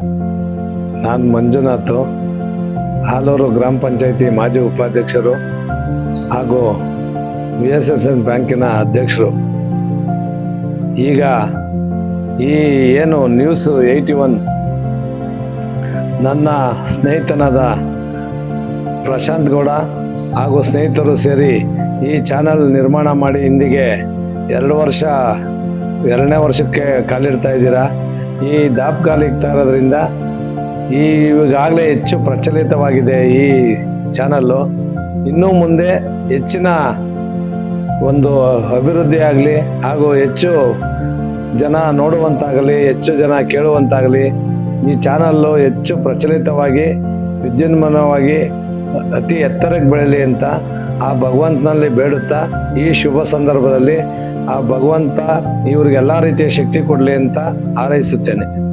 ನಾನು ಮಂಜುನಾಥ್, ಹಾಲೂರು ಗ್ರಾಮ ಪಂಚಾಯಿತಿ ಮಾಜಿ ಉಪಾಧ್ಯಕ್ಷರು ಹಾಗೂ ವಿ ಎಸ್ ಎಸ್ ಎನ್ ಬ್ಯಾಂಕಿನ ಅಧ್ಯಕ್ಷರು. ಈಗ ಈ ಏನು ನ್ಯೂಸ್ ಏಯ್ಟಿ ಒನ್ ನನ್ನ ಸ್ನೇಹಿತನಾದ ಪ್ರಶಾಂತ್ ಗೌಡ ಹಾಗೂ ಸ್ನೇಹಿತರು ಸೇರಿ ಈ ಚಾನಲ್ ನಿರ್ಮಾಣ ಮಾಡಿ ಇಂದಿಗೆ ಎರಡು ವರ್ಷ, ಎರಡನೇ ವರ್ಷಕ್ಕೆ ಕಾಲಿಡ್ತಾ ಇದ್ದೀರಾ? ಈ ದಾಪ್ಗಾಲ್ ಇಕ್ತಾ ಇರೋದ್ರಿಂದ ಈ ಈಗಾಗಲೇ ಹೆಚ್ಚು ಪ್ರಚಲಿತವಾಗಿದೆ ಈ ಚಾನಲ್ಲು. ಇನ್ನೂ ಮುಂದೆ ಹೆಚ್ಚಿನ ಒಂದು ಅಭಿವೃದ್ಧಿ ಆಗಲಿ ಹಾಗೂ ಹೆಚ್ಚು ಜನ ನೋಡುವಂತಾಗಲಿ, ಹೆಚ್ಚು ಜನ ಕೇಳುವಂತಾಗಲಿ, ಈ ಚಾನಲ್ಲು ಹೆಚ್ಚು ಪ್ರಚಲಿತವಾಗಿ, ವಿದ್ಯುನ್ಮಾನವಾಗಿ ಅತಿ ಎತ್ತರಕ್ಕೆ ಬೆಳೀಲಿ ಅಂತ ಆ ಭಗವಂತನಲ್ಲಿ ಬೇಡುತ್ತಾ ಈ ಶುಭ ಸಂದರ್ಭದಲ್ಲಿ ಆ ಭಗವಂತ ಇವ್ರಿಗೆಲ್ಲಾ ರೀತಿಯ ಶಕ್ತಿ ಕೊಡಲಿ ಅಂತ ಹಾರೈಸುತ್ತೇನೆ.